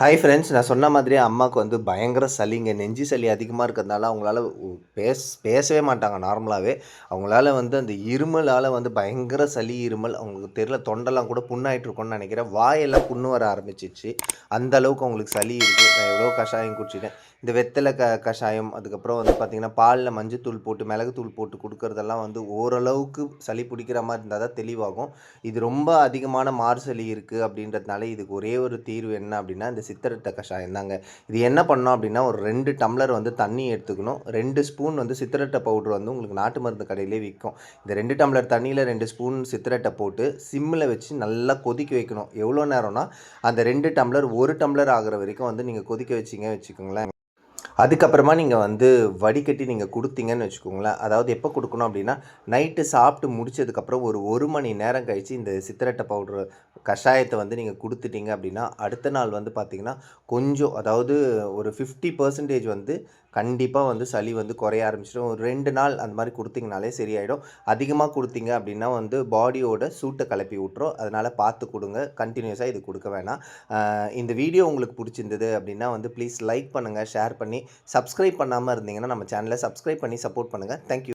Hi friends நான் சொன்ன மாதிரியே அம்மாவுக்கு வந்து பயங்கர சளிங்க நெஞ்சு சளி அதிகமாக இருக்கிறதுனால அவங்களால பேஸ் பேச பேசவே மாட்டாங்க நார்மலாகவே அவங்களால வந்து அந்த இருமலால் வந்து பயங்கர சளி இருமல் அவங்களுக்கு தெரியல தொண்டெல்லாம் கூட புண்ணாயிட்டு இருக்கும்னு நினைக்கிறேன். வாயெல்லாம் புண்ணு வர ஆரம்பிச்சிச்சு. அந்த அளவுக்கு அவங்களுக்கு சளி இருக்குது நான் எவ்வளோ கஷாயம் குடிச்சிட்டேன். இந்த வெத்தலை க கஷாயம் அதுக்கப்புறம் வந்து பார்த்திங்கன்னா பாலில் மஞ்சத்தூள் போட்டு மிளகுத்தூள் போட்டு கொடுக்கறதெல்லாம் வந்து ஓரளவுக்கு சளி பிடிக்கிற மாதிரி இருந்தால் தான் தெளிவாகும். இது ரொம்ப அதிகமான மாறு சளி இருக்குது அப்படின்றதுனால இதுக்கு ஒரே ஒரு தீர்வு என்ன அப்படின்னா இந்த சித்திரத்தை கஷாயம் தாங்க இது என்ன பண்ணோம் அப்படின்னா ஒரு ரெண்டு டம்ளர் வந்து தண்ணி எடுத்துக்கணும். ரெண்டு ஸ்பூன் வந்து சித்திரட்டை பவுடர் வந்து உங்களுக்கு நாட்டு மருந்து கடையிலே விற்கும். இந்த ரெண்டு டம்ளர் தண்ணியில் ரெண்டு ஸ்பூன் சித்திரட்டை போட்டு சிம்மில் வச்சு நல்லா கொதிக்க வைக்கணும். எவ்வளோ நேரம்னா அந்த ரெண்டு டம்ளர் ஒரு டம்ளர் ஆகிற வரைக்கும் வந்து நீங்கள் கொதிக்க வச்சிங்க வச்சுக்கோங்களேன். அதுக்கப்புறமா நீங்கள் வந்து வடிகட்டி நீங்கள் கொடுத்தீங்கன்னு வச்சுக்கோங்களேன். அதாவது எப்போ கொடுக்கணும் அப்படின்னா நைட்டு சாப்பிட்டு முடிச்சதுக்கப்புறம் ஒரு ஒரு மணி நேரம் கழித்து இந்த சித்திரட்டை பவுட்ரு கஷாயத்தை வந்து நீங்கள் கொடுத்துட்டீங்க அப்படின்னா அடுத்த நாள் வந்து பார்த்திங்கன்னா கொஞ்சம் அதாவது ஒரு ஃபிஃப்டி பர்சன்டேஜ் வந்து கண்டிப்பாக வந்து சளி வந்து குறைய ஆரம்பிச்சிடும். ஒரு ரெண்டு நாள் அந்த மாதிரி கொடுத்தீங்கனாலே சரியாயிடும். அதிகமாக கொடுத்தீங்க அப்படின்னா வந்து பாடியோட சூட்டை கிளப்பி விட்டுரும். அதனால் பார்த்து கொடுங்க. கண்டினியூஸாக இது கொடுக்க வேணாம். இந்த வீடியோ உங்களுக்கு பிடிச்சிருந்தது அப்படின்னா வந்து ப்ளீஸ் லைக் பண்ணுங்கள் ஷேர் பண்ணி சப்ஸ்கிரைப் பண்ணாமல் இருந்தீங்கன்னா நம்ம சேனலை சப்ஸ்கிரைப் பண்ணி சப்போர்ட் பண்ணுங்கள் தேங்க்யூ